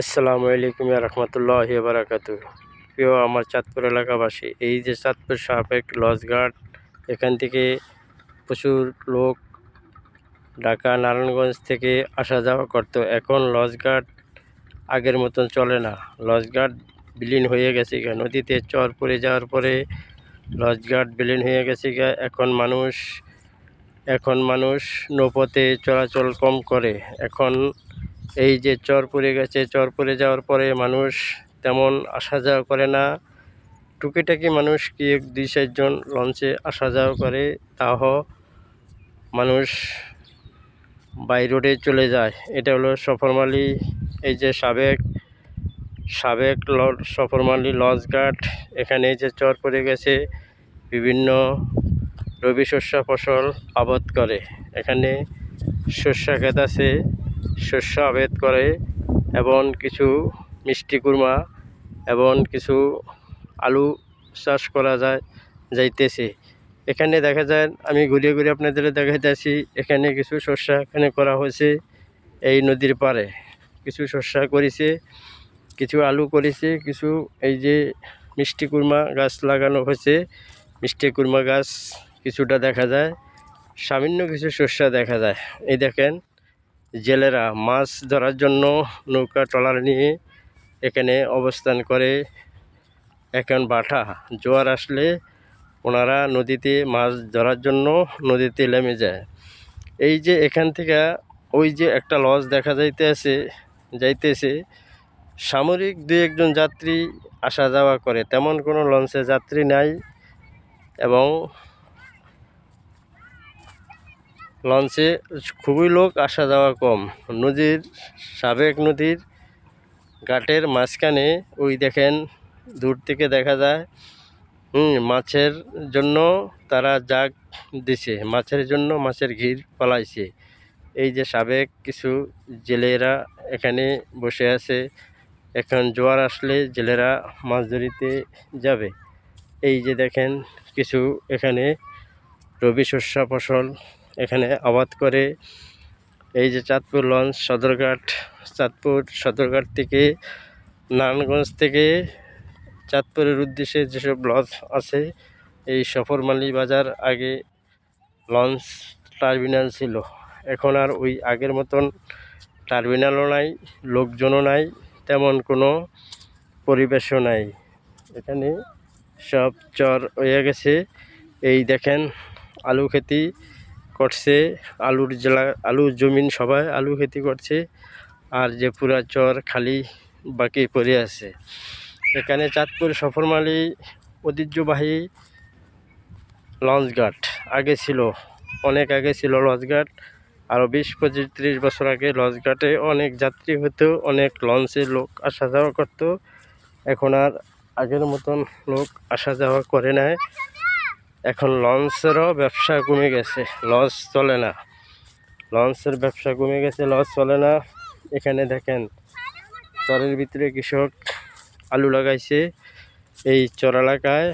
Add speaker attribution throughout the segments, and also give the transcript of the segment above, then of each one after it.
Speaker 1: আসসালামু আলাইকুম রহমতুল্লাহ বারাকাতু প্রিয় আমার চাঁদপুর এলাকাবাসী, এই যে চাঁদপুর সাপেক লজঘাট এখান থেকে প্রচুর লোক ঢাকা, নারায়ণগঞ্জ থেকে আসা যাওয়া করতো। এখন লজঘাট আগের মতন চলে না। লজঘাট বিলীন হয়ে গেছে গা নদীতে চর পড়ে যাওয়ার পরে লজঘাট বিলীন হয়ে গেছে গা এখন মানুষ এখন মানুষ নৌপথে চলাচল কম করে। এখন এই যে চর পড়ে গেছে, চর পড়ে যাওয়ার পরে মানুষ তেমন আসা যাওয়া করে না। টুকিটাকি মানুষ কি এক দুই চারজন লঞ্চে আসা যাওয়া করে তাও মানুষ বাই রোডে চলে যায়। এটা হলো সফরমালি এই যে সাবেক সাবেক ল- সফরমালি লঞ্চঘাট এখানে এই যে চর পড়ে গেছে, বিভিন্ন রবি শস্য ফসল আবাদ করে। এখানে শস্য ক্ষেত আছে শস্য আবেদ করে এবং কিছু মিষ্টি কুরমা এবং কিছু আলু চাষ করা যায়, যাইতেছে। এখানে দেখা যায়, আমি ঘুরিয়ে ঘুরিয়ে আপনাদের দেখাইতেছি, এখানে কিছু শস্য এখানে করা হয়েছে এই নদীর পাড়ে। কিছু শস্য করেছে, কিছু আলু করেছে, কিছু এই যে মিষ্টি কুরমা গাছ লাগানো হয়েছে। মিষ্টি কুরমা গাছ কিছুটা দেখা যায়, সামান্য কিছু শস্য দেখা যায়। এই দেখেন জেলেরা মাছ ধরার জন্য নৌকা, ট্রলার নিয়ে এখানে অবস্থান করে। এখন বাটা জোয়ার আসলে ওনারা নদীতে মাছ ধরার জন্য নদীতে নেমে যায়। এই যে এখান থেকে ওই যে একটা লঞ্চ দেখা যাইতেছে যাইতেছে, সামরিক দুই একজন যাত্রী আসা যাওয়া করে। তেমন কোনো লঞ্চে যাত্রী নাই এবং লঞ্চে খুবই লোক আসা যাওয়া কম। নদীর সাবেক নদীর ঘাটের মাঝখানে ওই দেখেন, দূর থেকে দেখা যায়, হুম, মাছের জন্য তারা জাগ দিছে, মাছের জন্য মাছের ঘির পালাইছে। এই যে সাবেক কিছু জেলেরা এখানে বসে আছে, এখন জোয়ার আসলে জেলেরা মাছ ধরিতে যাবে। এই যে দেখেন, কিছু এখানে রবি শস্য ফসল এখানে আবাদ করে। এই যে চাঁদপুর লঞ্চ, সদরঘাট, চাঁদপুর সদরঘাট থেকে নারায়ণগঞ্জ থেকে চাঁদপুরের উদ্দেশ্যে যেসব লঞ্চ আছে, এই সফরমালি বাজার আগে লঞ্চ টার্মিনাল ছিল। এখন আর ওই আগের মতন টার্মিনালও নাই, লোকজনও নাই, তেমন কোনো পরিবেশও নাই। এখানে সব চর হয়ে গেছে। এই দেখেন আলু খেতি করছে, আলুর জেলা, আলুর জমিন সবাই আলু খেতি করছে, আর যে পুরা চর খালি বাকি পড়ে আছে। এখানে চাঁদপুর সফরমালি ঐতিহ্যবাহী লঞ্চঘাট আগে ছিল, অনেক আগে ছিল লঞ্চঘাট। আরও বিশ, পঁচিশ, ত্রিশ বছর আগে লঞ্চঘাটে অনেক যাত্রী হতো, অনেক লঞ্চে লোক আসা যাওয়া করতো। এখন আর আগের মতন লোক আসা যাওয়া করে না এখন লঞ্চেরও ব্যবসা কমে গেছে, লঞ্চ চলে না। লঞ্চের ব্যবসা কমে গেছে, লঞ্চ চলে না। এখানে দেখেন, চরের ভিতরে কৃষক আলু লাগাইছে। এই চর এলাকায়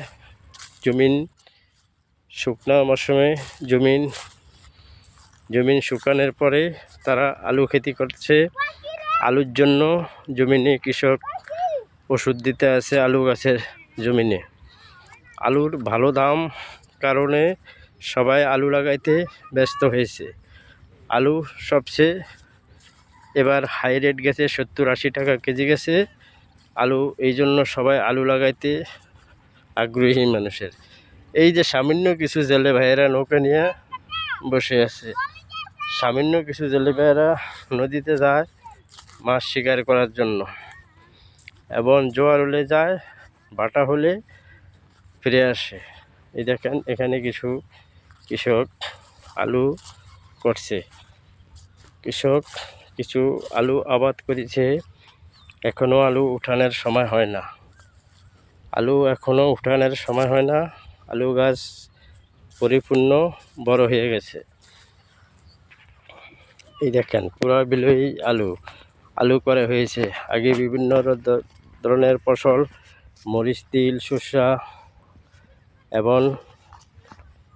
Speaker 1: জমিন শুকনা মরশুমে জমিন জমিন শুকানোর পরে তারা আলু খেতি করছে। আলুর জন্য জমিনে কৃষক ওষুধ দিতে আছে আলু গাছের জমিনে। আলুর ভালো দাম কারণে সবাই আলু লাগাইতে ব্যস্ত হয়েছে। আলু সবচেয়ে এবার হাই রেট গেছে, সত্তর আশি টাকা কেজি গেছে। আলু, এই জন্য সবাই আলু লাগাইতে আগ্রহী মানুষের। এই যে সামান্য কিছু জেলে ভাইয়েরা নৌকা নিয়ে বসে আছে, সামান্য কিছু জেলে ভাইয়েরা নদীতে যায় মাছ শিকার করার জন্য। এবং জোয়ার হলে যায়, বাটা হলে ফিরে আসে। এই দেখেন, এখানে কিছু কৃষক আলু করছে। কৃষক কিছু আলু আবাদ করেছে। এখনও আলু উঠানের সময় হয় না। আলু এখনও উঠানের সময় হয় না। আলু গাছ পরিপূর্ণ বড় হয়ে গেছে। এই দেখেন, পুরো বিলই আলু। আলু করে হয়েছে। আগে বিভিন্ন ধরনের ফসল, মরিচ, তিল, শসা এবং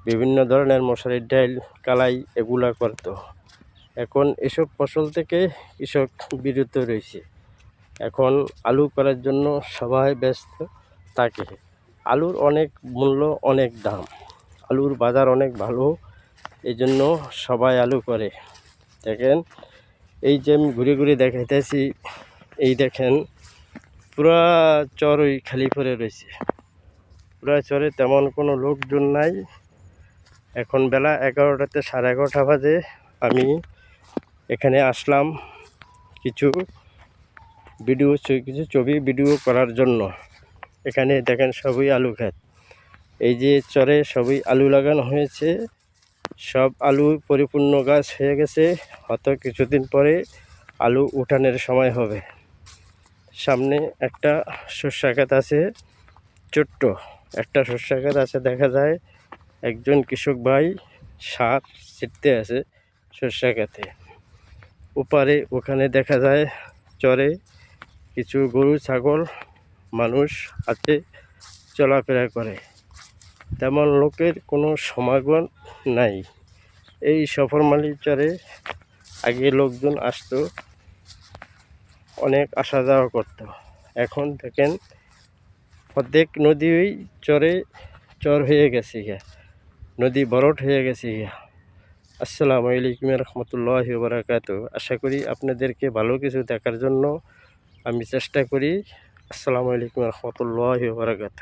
Speaker 1: বিভিন্ন ধরনের মশারির ডাইল, কালাই এগুলা করতো। এখন এসব ফসল থেকে কৃষক বিরত রয়েছে। এখন আলু করার জন্য সবাই ব্যস্ত থাকে। আলুর অনেক মূল্য, অনেক দাম। আলুর বাজার অনেক ভালো এই জন্য সবাই আলু করে। দেখেন, এই যে আমি ঘুরে ঘুরে দেখাইতেছি, এই দেখেন, পুরা চর ওই খালি পড়ে রয়েছে। চরে তেমন কোনো লোকজন নাই। এখন বেলা এগারোটাতে সাড়ে এগারোটা বাজে। আমি এখানে আসলাম কিছু ভিডিও, কিছু ছবি ভিডিও করার জন্য। এখানে দেখেন সবই আলু ক্ষেত। এই যে চরে সবই আলু লাগানো হয়েছে। সব আলু পরিপূর্ণ গাছ হয়ে গেছে। হয়তো কিছুদিন পরে আলু উঠানের সময় হবে। সামনে একটা সর্ষা ক্ষেত আছে, ছোট্ট। একটা সর্ষা ক্ষেত আছে, দেখা যায় একজন কৃষক ভাই সার ছিটতে আছে সর্ষা ক্ষেতে ওপারে ওখানে দেখা যায় চরে কিছু গরু, ছাগল, মানুষ আছে, চলাফেরা করে। তেমন লোকের কোনো সমাগম নাই। এই সফরমালি চরে আগে লোকজন আসতো, অনেক আসা যাওয়া করতো। এখন দেখেন অর্ধেক নদী ওই চরে, চর হয়ে গেছে গিয়া। নদী বরট হয়ে গেছে গিয়া। আসসালামু আলাইকুম রহমতুল্লাহ বারাকাত আশা করি আপনাদেরকে ভালো কিছু দেখার জন্য আমি চেষ্টা করি। আসসালামু আলাইকুম রহমতুল্লাহ বারাকাত